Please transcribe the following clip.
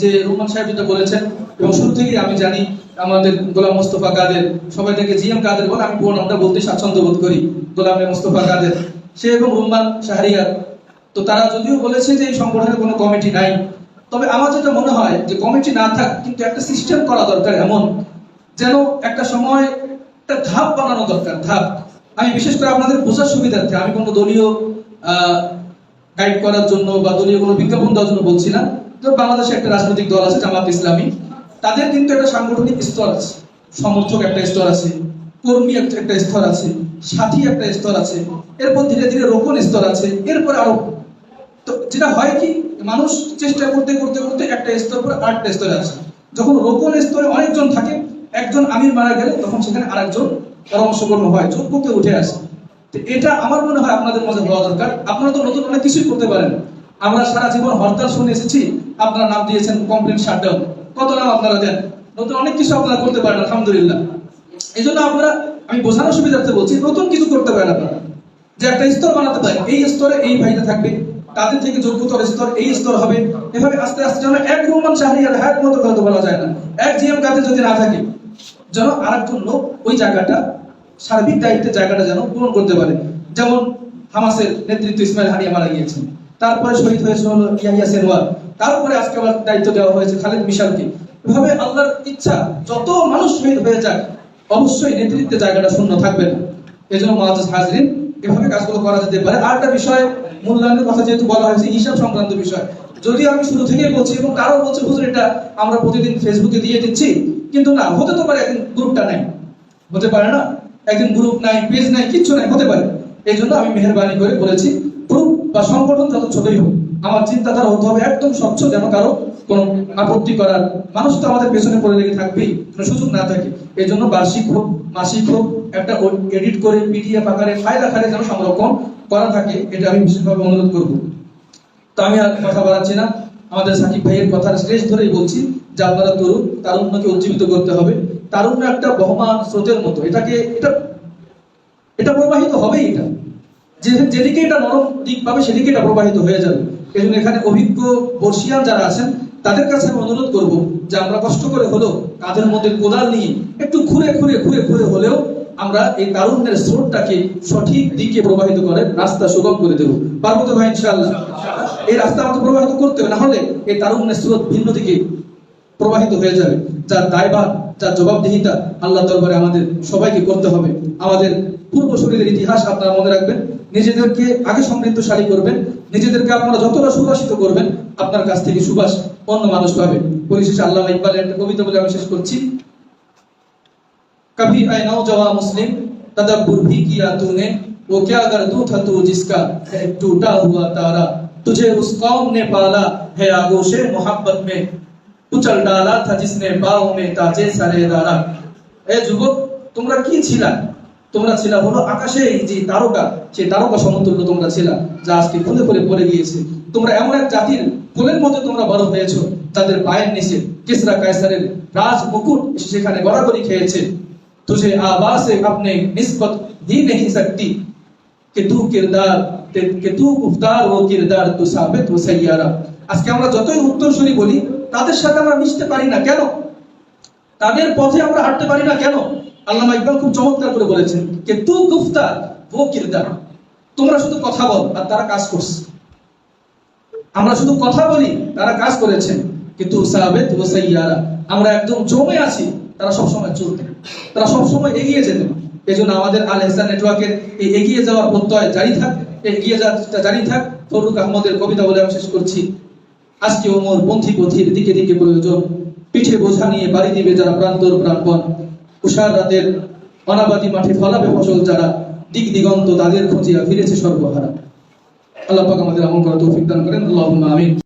যে রুমান সাহেব যেটা বলেছেন, এবং শুরু থেকেই আমি জানি আমাদের গোলাম মোস্তফা কাদের, সবাই থেকে জিএম কাদের বলে, আমি পুরো নামটা বলতে স্বাচ্ছন্দ্য বোধ করি, গোলাম মোস্তফা কাদের। সে এবং রুম্মান শাহরিয়ার। তো তারা যদিও বলেছে যে এই সংগঠনের কোনো কমিটি নাই, তবে আমার যেটা মনে হয় যে কমিটি না থাক, কিন্তু একটা সিস্টেম করা দরকার এমন, যেন একটা সময় একটা ধাপ বানানো দরকার, ধাপ। আমি বিশেষ করে আপনাদের বোঝার সুবিধার্থে, আমি কোনো দলীয় গাইড করার জন্য বা দলীয় কোনো বিজ্ঞাপন দেওয়ার জন্য বলছি না বাংলাদেশে একটা রাজনৈতিক দল আছে, জামাত ইসলামী। তাদের কিন্তু একটা সাংগঠনিক স্তর আছে। সমর্থক একটা স্তর আছে, কর্মী একটা স্তর আছে, সাথী একটা স্তর আছে, এরপর ধীরে ধীরে রোপণ স্তর আছে, এরপর আরও। তো যেটা হয় কি, মানুষ চেষ্টা করতে করতে করতে একটা স্তর পর আটটা স্তরে আসে। যখন রোপণ স্তরে অনেকজন থাকে, একজন আমির মারা গেলে তখন সেখানে আরেকজন পরামর্শকর্ম হয়, যোগ্যকে উঠে আসে। তো এটা আমার মনে হয় আপনাদের মধ্যে হওয়া দরকার। আপনারা তো নতুন অনেক কিছুই করতে পারেন। আমরা সারা জীবন হরতাল শুনে এসেছি, আপনারা নাম দিয়েছেন কমপ্লিট শাটডাউন কত নাম আপনারা দেন? নতুন অনেক কিছু আপনারা করতে পারেন, আলহামদুলিল্লাহ। এই জন্য আপনারা, আমি বোঝানোর সুবিধার্থে বলছি, নতুন কিছু করতে পারেন আপনারা। যে একটা স্তর বানাতে পারেন, এই স্তরে এই ভাইটা থাকবে, তাদের থেকে যোগ্যতর স্তর এই স্তর হবে। এভাবে আস্তে আস্তে যেন এক রোমান শাহরিয়ার হ্যাক মতো কথা বলা যায় না। এক জিএম কাদের যদি না থাকে, যেন আরেকজন লোক ওই জায়গাটা, সার্বিক দায়িত্বের জায়গাটা যেন পূরণ করতে পারে। যেমন হামাসের নেতৃত্ব ইসমাইল হানিয়া মারা গিয়েছেন। তারপরে শহীদ হয়েছে হলো ইয়াহিয়া সেনওয়ার। তারপরে আজকে আবার দায়িত্ব দেওয়া হয়েছে খালেদ মিশালকে। এভাবে আল্লাহর ইচ্ছা যত মানুষ শহীদ হয়ে যাক, অবশ্যই নেতৃত্বের জায়গাটা শূন্য থাকবে না। এই জন্য মহাজ হাজরিন, এভাবে কাজগুলো করা যেতে পারে। আর একটা বিষয়, মূল্যায়নের কথা যেহেতু বলা হয়েছে, হিসাব সংক্রান্ত বিষয়। যদি আমি শুরু থেকেই বলছি এবং কারও বলছে, হুজুর, এটা আমরা প্রতিদিন ফেসবুকে দিয়ে দিচ্ছি। কিন্তু না, হতে তো পারে একদিন গ্রুপটা নাই। হতে পারে না? একদিন গ্রুপ নাই, পেজ নাই, কিচ্ছু নাই, হতে পারে। এই জন্য আমি মেহরবানি করে বলেছি, গ্রুপ বা সংগঠন যত ছোটই হোক, আমার চিন্তাধারা হতে হবে একদম স্বচ্ছ যেন কারও কোনো আপত্তি করার। মানুষ তো আমাদের পেছনে পড়ে লেগে থাকবেই, কোনো সুযোগ না থাকে। এই জন্য বার্ষিক হোক, মাসিক হোক, একটা এডিট করে পিডিএফ আকারে ফাইল আকারে যেন সংরক্ষণ করা থাকে, এটা আমি বিশেষভাবে অনুরোধ করব। তো আমি আর কথা বাড়াচ্ছি না। আমাদের সাকিব ভাইয়ের কথার শেষ ধরেই বলছি যে আপনারা তরুণ, তারুণ্যকে উজ্জীবিত করতে হবে। তারুণ্য একটা বহমান স্রোতের মতো। এটাকে, এটা এটা প্রবাহিত হবেই এটা। যেদিকে এটা নরম দিক পাবে, সেদিকে এটা প্রবাহিত হয়ে যাবে। এই এখানে অভিজ্ঞ বর্ষিয়ান যারা আছেন, তাদের কাছে আমি অনুরোধ করব যে আমরা কষ্ট করে হলেও কাঁধের মধ্যে কোদাল নিয়ে একটু ঘুরে ঘুরে ঘুরে ঘুরে হলেও আমরা এই তারুণ্যের স্রোতটাকে সঠিক দিকে প্রবাহিত করে, রাস্তা সুগম করে দেবো। পারব তো ভাই, ইনশাআল্লাহ? এই রাস্তা আমাকে প্রবাহিত করতে হবে না হলে এই তারুণ্যের স্রোত ভিন্ন দিকে প্রবাহিত হয়ে যাবে। যার দায়ভার, যার জবাবদিহিতা আল্লাহ দরবারে আমাদের সবাইকে করতে হবে। আমাদের পূর্ব শরীরের ইতিহাস আপনারা মনে রাখবেন। নিজেদেরকে আগে সমৃদ্ধশালী করবেন নিজেদেরকে আপনারা যতটা সুবাসিত করবেন আপনার কাছ থেকে সুবাস অন্য মানুষ পাবে পরিশেষে আল্লাহ ইকবালের একটা কবিতা বলে আমি শেষ করছি कभी ऐ नौजवान मुस्लिम तदब्बुर भी किया तूने वो क्या गर्दू था तू जिसका है टूटा हुआ तारा तुझे उस कौम ने पाला है आगोशे मोहब्बत में कुचल डाला था जिसने बाव में ताजे सरे दारा এ যুবক তোমরা কি ছিলা তোমরা ছিলা হলো আকাশে এই যে তারকা সেই তারকা সমতুল্য তোমরা ছিলা যা আজকে খুলে খুলে পড়ে গিয়েছে তোমরা এমন এক জাতির কোলের মধ্যে তোমরা বড় হয়েছো তাদের পায়ের নিচে কিসরা কায়সারের রাজ মুকুট এসে সেখানে গড়াগড়ি খেয়েছে तुझे आवाज से अपने निस्बत ही नहीं सकती कि तू किरदार कि तू गुफ्तार ও কিরদার তু সাবিত ও সাইয়ারা আজকে আমরা যতই উত্তরসূরি বলি তাদের সাথে আমরা মিশতে পারি না কেন তাদের পথে আমরা হাঁটতে পারি না কেন আল্লামা ইকবাল খুব চমৎকার করে বলেছেন যে, তু গুফতার ও কিরদার তোমরা শুধু কথা বল, আর তারা কাজ করছে। আমরা শুধু কথা বলি, তারা কাজ করেছেন কিন্তু সাবেত ও সাইয়ারা, আমরা একদম জমে আছি, তারা সবসময় চলতে তারা সবসময় এগিয়ে যেত এই জন্য আমাদের আল এহসান নেটওয়ার্কের এই এগিয়ে যাওয়ার প্রত্যয় জারি থাক এগিয়ে যাওয়াটা জারি থাক। ফরুক আহমদের কবিতা বলে আমি শেষ করছি। আজকে ওমর পন্থী পথির দিকে দিকে প্রয়োজন। পিঠে বোঝা নিয়ে বাড়ি দিবে যারা প্রান্তর প্রাণপণ। উষার রাতের অনাবাদী মাঠে ফলাবে ফসল যারা, দিক দিগন্ত তাদের খুঁজিয়া ফিরেছে সর্বহারা। আল্লাহ পাক আমাদের আমল করা তৌফিক দান করেন। আল্লাহ আমিন।